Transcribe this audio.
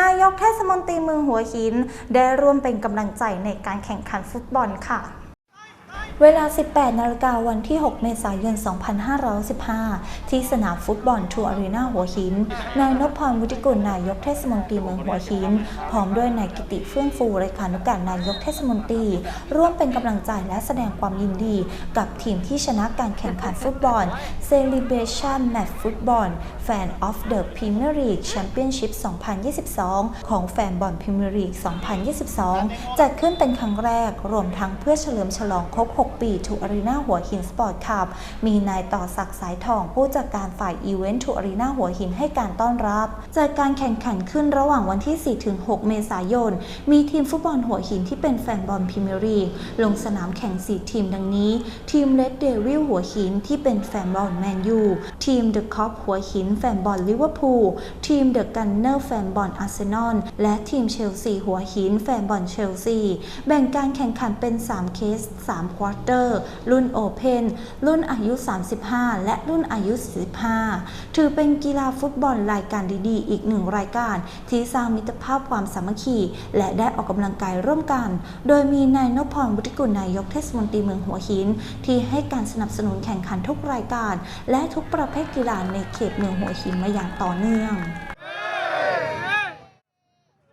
นายกเทศมนตรีเมืองหัวหิน ได้ร่วมเป็นกำลังใจในการแข่งขันฟุตบอลค่ะเวลา 18 นาฬิกาวันที่ 6 เมษายน 2515 ที่สนามฟุตบอลทูอารีนาหัวหิน นายนพพรวุฒิกุลนายกเทศมนตรีเมืองหัวหิน พร้อมด้วยนายกิติเฟื่องฟูเลขานุการนายกเทศมนตรี ร่วมเป็นกำลังใจและแสดงความยินดี กับทีมที่ชนะการแข่งขันฟุตบอล Celebration Match Football Fan of the Premier League Championship 2022 ของแฟนบอลพรีเมียร์ลีก 2022 จัดขึ้นเป็นครั้งแรกรวมทั้งเพื่อเฉลิมฉลองครบ 6 ปีทูอารีนาหัวหินสปอร์ตคลับมีนายต่อศักดิ์สายทองผู้จัดการฝ่ายอีเวนต์ทูอารีนาหัวหินให้การต้อนรับจัดการแข่งขันขึ้นระหว่างวันที่ 4-6 เมษายน มีทีมฟุตบอลหัวหินที่เป็นแฟนบอลพรีเมียร์ลีกลงสนามแข่ง 4 ทีมดังนี้ ทีมเลดเดวิลหัวหินที่เป็นแฟนบอลแมนยูทีมเดอะคอปหัวหินแฟนบอลลิเวอร์พูลทีมเดอะกันเนอร์แฟนบอลอาร์เซนอลและทีมเชลซีหัวหินแฟนบอลเชลซีแบ่งการแข่งขันเป็น 3 เคส 3 ควอเตอร์ รุ่นโอเพนรุ่นอายุ 35 และรุ่นอายุ 45 ถือเป็นกีฬาฟุตบอลรายการดีๆ อีกหนึ่งรายการ ที่สร้างมิตรภาพความสามัคคี และได้ออกกำลังกายร่วมกัน โดยมีนายนพพรบุตรกุลนายกเทศมนตรีเมืองหัวหิน ที่ให้การสนับสนุนแข่งขันทุกรายการ และทุกประเภทกีฬาในเขตเมืองหัวหินมาอย่างต่อเนื่อง